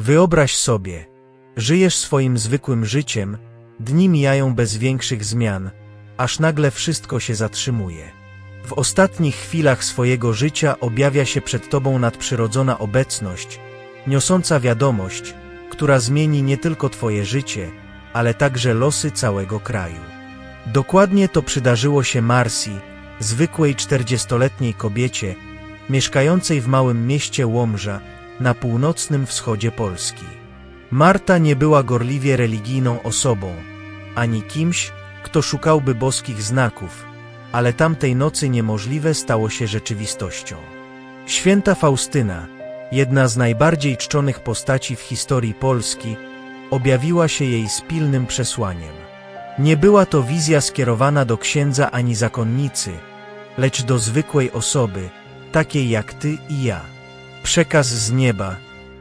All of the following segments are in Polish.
Wyobraź sobie, żyjesz swoim zwykłym życiem, dni mijają bez większych zmian, aż nagle wszystko się zatrzymuje. W ostatnich chwilach swojego życia objawia się przed tobą nadprzyrodzona obecność, niosąca wiadomość, która zmieni nie tylko twoje życie, ale także losy całego kraju. Dokładnie to przydarzyło się Marsi, zwykłej czterdziestoletniej kobiecie, mieszkającej w małym mieście Łomża na północnym wschodzie Polski. Marta nie była gorliwie religijną osobą, ani kimś, kto szukałby boskich znaków, ale tamtej nocy niemożliwe stało się rzeczywistością. Święta Faustyna, jedna z najbardziej czczonych postaci w historii Polski, objawiła się jej z pilnym przesłaniem. Nie była to wizja skierowana do księdza ani zakonnicy, lecz do zwykłej osoby, takiej jak ty i ja. Przekaz z nieba,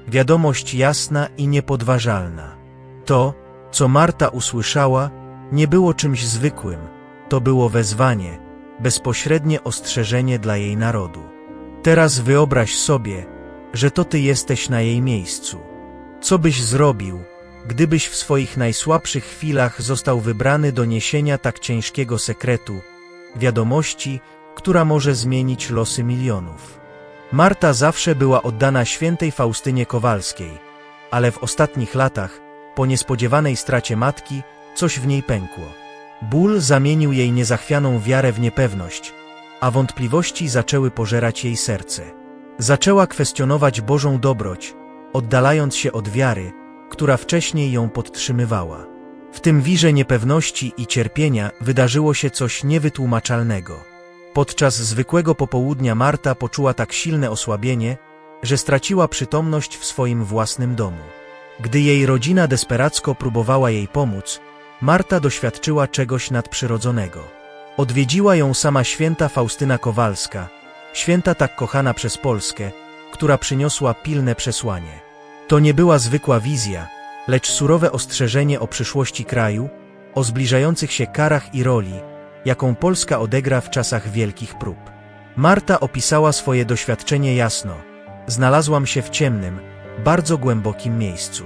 wiadomość jasna i niepodważalna. To, co Marta usłyszała, nie było czymś zwykłym, to było wezwanie, bezpośrednie ostrzeżenie dla jej narodu. Teraz wyobraź sobie, że to ty jesteś na jej miejscu. Co byś zrobił, gdybyś w swoich najsłabszych chwilach został wybrany do niesienia tak ciężkiego sekretu, wiadomości, która może zmienić losy milionów? Marta zawsze była oddana świętej Faustynie Kowalskiej, ale w ostatnich latach, po niespodziewanej stracie matki, coś w niej pękło. Ból zamienił jej niezachwianą wiarę w niepewność, a wątpliwości zaczęły pożerać jej serce. Zaczęła kwestionować Bożą dobroć, oddalając się od wiary, która wcześniej ją podtrzymywała. W tym wirze niepewności i cierpienia wydarzyło się coś niewytłumaczalnego. Podczas zwykłego popołudnia Marta poczuła tak silne osłabienie, że straciła przytomność w swoim własnym domu. Gdy jej rodzina desperacko próbowała jej pomóc, Marta doświadczyła czegoś nadprzyrodzonego. Odwiedziła ją sama święta Faustyna Kowalska, święta tak kochana przez Polskę, która przyniosła pilne przesłanie. To nie była zwykła wizja, lecz surowe ostrzeżenie o przyszłości kraju, o zbliżających się karach i roli, jaką Polska odegra w czasach wielkich prób. Marta opisała swoje doświadczenie jasno. Znalazłam się w ciemnym, bardzo głębokim miejscu.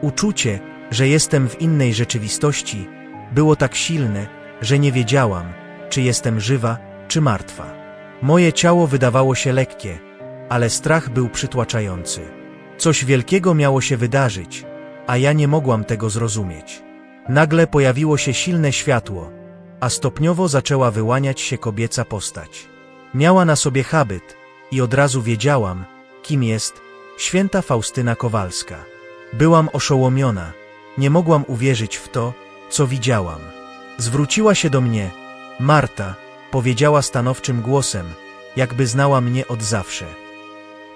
Uczucie, że jestem w innej rzeczywistości, było tak silne, że nie wiedziałam, czy jestem żywa, czy martwa. Moje ciało wydawało się lekkie, ale strach był przytłaczający. Coś wielkiego miało się wydarzyć, a ja nie mogłam tego zrozumieć. Nagle pojawiło się silne światło, a stopniowo zaczęła wyłaniać się kobieca postać. Miała na sobie habit i od razu wiedziałam, kim jest święta Faustyna Kowalska. Byłam oszołomiona, nie mogłam uwierzyć w to, co widziałam. Zwróciła się do mnie, Marta, powiedziała stanowczym głosem, jakby znała mnie od zawsze.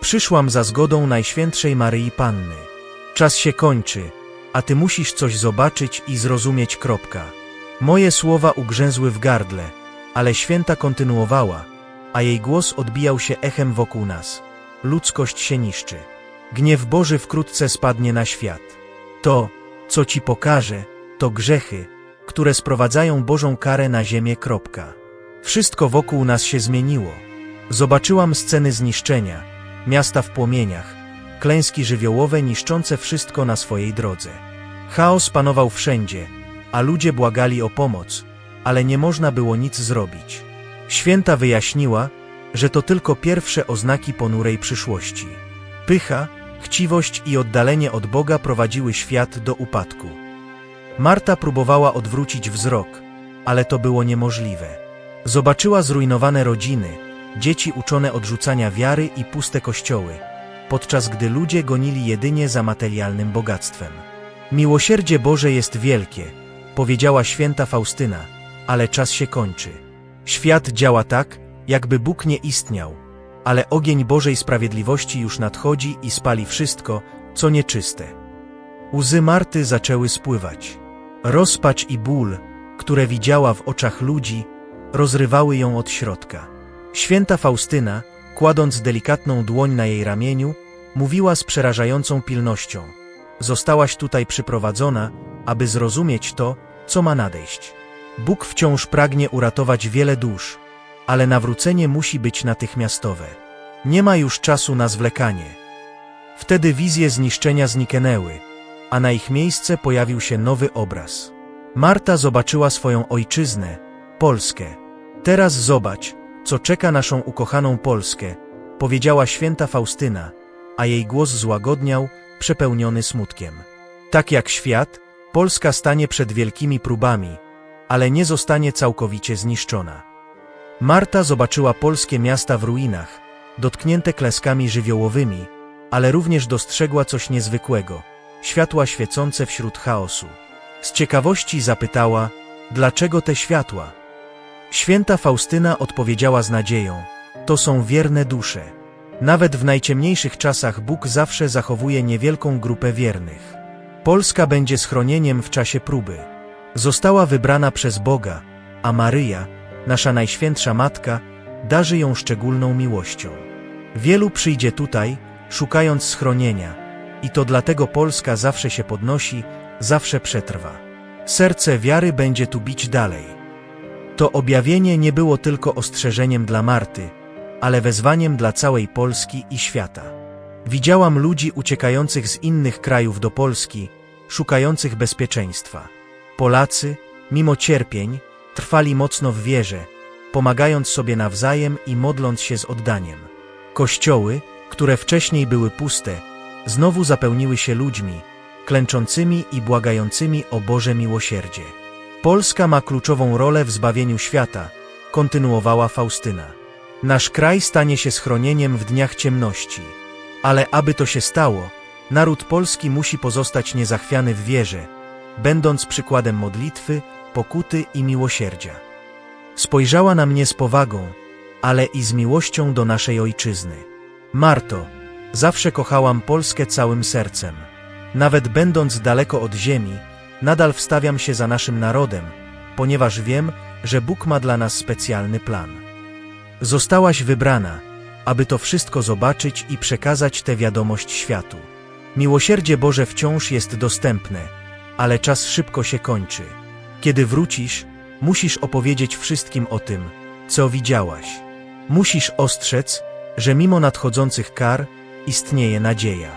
Przyszłam za zgodą Najświętszej Maryi Panny. Czas się kończy, a ty musisz coś zobaczyć i zrozumieć. Kropka. Moje słowa ugrzęzły w gardle, ale święta kontynuowała, a jej głos odbijał się echem wokół nas. Ludzkość się niszczy. Gniew Boży wkrótce spadnie na świat. To, co ci pokażę, to grzechy, które sprowadzają Bożą karę na ziemię. Kropka. Wszystko wokół nas się zmieniło. Zobaczyłam sceny zniszczenia, miasta w płomieniach, klęski żywiołowe niszczące wszystko na swojej drodze. Chaos panował wszędzie, a ludzie błagali o pomoc, ale nie można było nic zrobić. Święta wyjaśniła, że to tylko pierwsze oznaki ponurej przyszłości. Pycha, chciwość i oddalenie od Boga prowadziły świat do upadku. Marta próbowała odwrócić wzrok, ale to było niemożliwe. Zobaczyła zrujnowane rodziny, dzieci uczone odrzucania wiary i puste kościoły, podczas gdy ludzie gonili jedynie za materialnym bogactwem. Miłosierdzie Boże jest wielkie, powiedziała święta Faustyna, ale czas się kończy. Świat działa tak, jakby Bóg nie istniał, ale ogień Bożej sprawiedliwości już nadchodzi i spali wszystko, co nieczyste. Łzy Marty zaczęły spływać. Rozpacz i ból, które widziała w oczach ludzi, rozrywały ją od środka. Święta Faustyna, kładąc delikatną dłoń na jej ramieniu, mówiła z przerażającą pilnością. Zostałaś tutaj przyprowadzona, aby zrozumieć to, co ma nadejść. Bóg wciąż pragnie uratować wiele dusz, ale nawrócenie musi być natychmiastowe. Nie ma już czasu na zwlekanie. Wtedy wizje zniszczenia zniknęły, a na ich miejsce pojawił się nowy obraz. Marta zobaczyła swoją ojczyznę, Polskę. Teraz zobacz, co czeka naszą ukochaną Polskę, powiedziała święta Faustyna, a jej głos złagodniał, przepełniony smutkiem. Tak jak świat, Polska stanie przed wielkimi próbami, ale nie zostanie całkowicie zniszczona. Marta zobaczyła polskie miasta w ruinach, dotknięte kleskami żywiołowymi, ale również dostrzegła coś niezwykłego światła świecące wśród chaosu. Z ciekawości zapytała, dlaczego te światła? Święta Faustyna odpowiedziała z nadzieją: To są wierne dusze. Nawet w najciemniejszych czasach Bóg zawsze zachowuje niewielką grupę wiernych. Polska będzie schronieniem w czasie próby. Została wybrana przez Boga, a Maryja, nasza najświętsza Matka, darzy ją szczególną miłością. Wielu przyjdzie tutaj, szukając schronienia, i to dlatego Polska zawsze się podnosi, zawsze przetrwa. Serce wiary będzie tu bić dalej. To objawienie nie było tylko ostrzeżeniem dla Marty, ale wezwaniem dla całej Polski i świata. Widziałam ludzi uciekających z innych krajów do Polski, szukających bezpieczeństwa. Polacy, mimo cierpień, trwali mocno w wierze, pomagając sobie nawzajem i modląc się z oddaniem. Kościoły, które wcześniej były puste, znowu zapełniły się ludźmi, klęczącymi i błagającymi o Boże miłosierdzie. Polska ma kluczową rolę w zbawieniu świata, kontynuowała Faustyna. Nasz kraj stanie się schronieniem w dniach ciemności. Ale aby to się stało, naród polski musi pozostać niezachwiany w wierze, będąc przykładem modlitwy, pokuty i miłosierdzia. Spojrzała na mnie z powagą, ale i z miłością do naszej ojczyzny. Marto, zawsze kochałam Polskę całym sercem. Nawet będąc daleko od ziemi, nadal wstawiam się za naszym narodem, ponieważ wiem, że Bóg ma dla nas specjalny plan. Zostałaś wybrana, aby to wszystko zobaczyć i przekazać tę wiadomość światu. Miłosierdzie Boże wciąż jest dostępne, ale czas szybko się kończy. Kiedy wrócisz, musisz opowiedzieć wszystkim o tym, co widziałaś. Musisz ostrzec, że mimo nadchodzących kar istnieje nadzieja.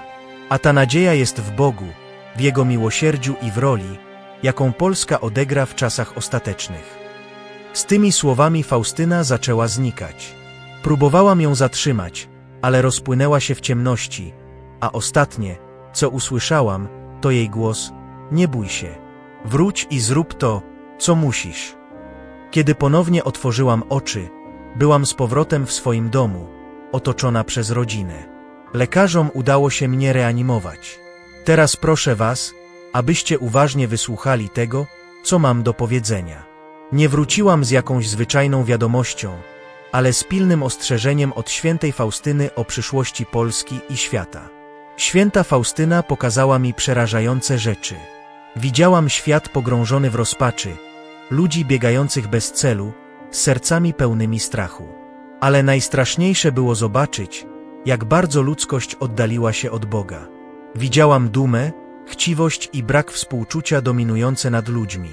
A ta nadzieja jest w Bogu, w Jego miłosierdziu i w roli, jaką Polska odegra w czasach ostatecznych. Z tymi słowami Faustyna zaczęła znikać. Próbowałam ją zatrzymać, ale rozpłynęła się w ciemności, a ostatnie, co usłyszałam, to jej głos: Nie bój się, wróć i zrób to, co musisz. Kiedy ponownie otworzyłam oczy, byłam z powrotem w swoim domu, otoczona przez rodzinę. Lekarzom udało się mnie reanimować. Teraz proszę Was, abyście uważnie wysłuchali tego, co mam do powiedzenia. Nie wróciłam z jakąś zwyczajną wiadomością, ale z pilnym ostrzeżeniem od świętej Faustyny o przyszłości Polski i świata. Święta Faustyna pokazała mi przerażające rzeczy. Widziałam świat pogrążony w rozpaczy, ludzi biegających bez celu, z sercami pełnymi strachu. Ale najstraszniejsze było zobaczyć, jak bardzo ludzkość oddaliła się od Boga. Widziałam dumę, chciwość i brak współczucia dominujące nad ludźmi.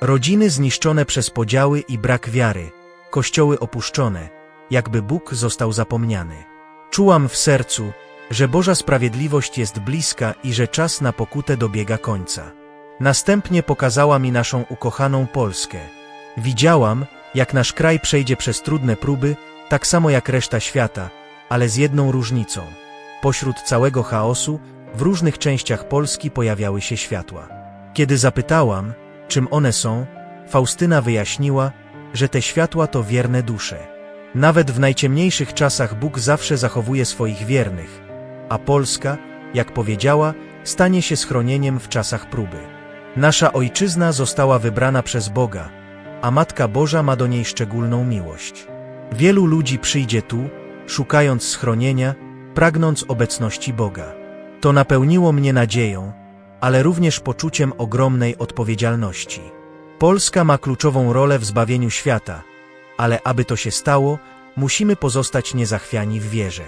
Rodziny zniszczone przez podziały i brak wiary, kościoły opuszczone, jakby Bóg został zapomniany. Czułam w sercu, że Boża sprawiedliwość jest bliska i że czas na pokutę dobiega końca. Następnie pokazała mi naszą ukochaną Polskę. Widziałam, jak nasz kraj przejdzie przez trudne próby, tak samo jak reszta świata, ale z jedną różnicą. Pośród całego chaosu, w różnych częściach Polski pojawiały się światła. Kiedy zapytałam, czym one są, Faustyna wyjaśniła, że te światła to wierne dusze. Nawet w najciemniejszych czasach Bóg zawsze zachowuje swoich wiernych, a Polska, jak powiedziała, stanie się schronieniem w czasach próby. Nasza ojczyzna została wybrana przez Boga, a Matka Boża ma do niej szczególną miłość. Wielu ludzi przyjdzie tu, szukając schronienia, pragnąc obecności Boga. To napełniło mnie nadzieją, ale również poczuciem ogromnej odpowiedzialności. Polska ma kluczową rolę w zbawieniu świata, ale aby to się stało, musimy pozostać niezachwiani w wierze.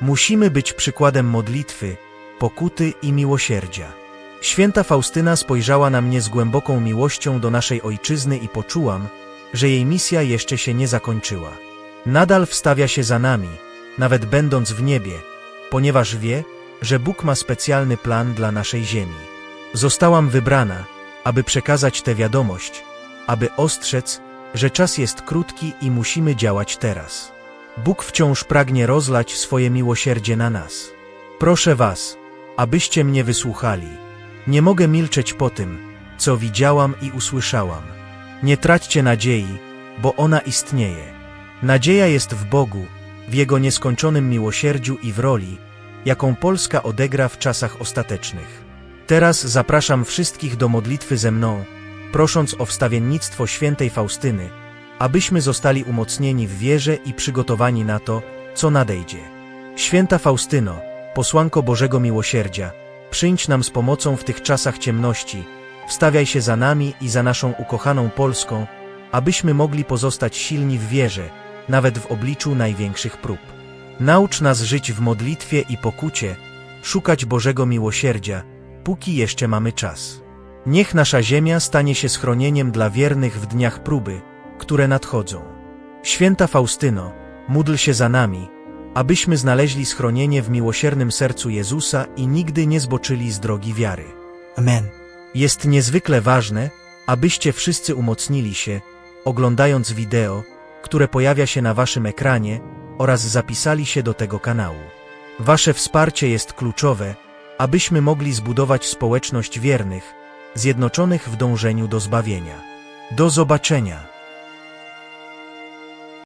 Musimy być przykładem modlitwy, pokuty i miłosierdzia. Święta Faustyna spojrzała na mnie z głęboką miłością do naszej ojczyzny i poczułam, że jej misja jeszcze się nie zakończyła. Nadal wstawia się za nami, nawet będąc w niebie, ponieważ wie, że Bóg ma specjalny plan dla naszej ziemi. Zostałam wybrana, aby przekazać tę wiadomość, aby ostrzec, że czas jest krótki i musimy działać teraz. Bóg wciąż pragnie rozlać swoje miłosierdzie na nas. Proszę Was, abyście mnie wysłuchali. Nie mogę milczeć po tym, co widziałam i usłyszałam. Nie traćcie nadziei, bo ona istnieje. Nadzieja jest w Bogu, w Jego nieskończonym miłosierdziu i w roli, jaką Polska odegra w czasach ostatecznych. Teraz zapraszam wszystkich do modlitwy ze mną, prosząc o wstawiennictwo świętej Faustyny, abyśmy zostali umocnieni w wierze i przygotowani na to, co nadejdzie. Święta Faustyno, posłanko Bożego Miłosierdzia, przyjdź nam z pomocą w tych czasach ciemności, wstawiaj się za nami i za naszą ukochaną Polską, abyśmy mogli pozostać silni w wierze, nawet w obliczu największych prób. Naucz nas żyć w modlitwie i pokucie, szukać Bożego Miłosierdzia, póki jeszcze mamy czas. Niech nasza ziemia stanie się schronieniem dla wiernych w dniach próby, które nadchodzą. Święta Faustyno, módl się za nami, abyśmy znaleźli schronienie w miłosiernym sercu Jezusa i nigdy nie zboczyli z drogi wiary. Amen. Jest niezwykle ważne, abyście wszyscy umocnili się, oglądając wideo, które pojawia się na waszym ekranie oraz zapisali się do tego kanału. Wasze wsparcie jest kluczowe, abyśmy mogli zbudować społeczność wiernych, zjednoczonych w dążeniu do zbawienia. Do zobaczenia!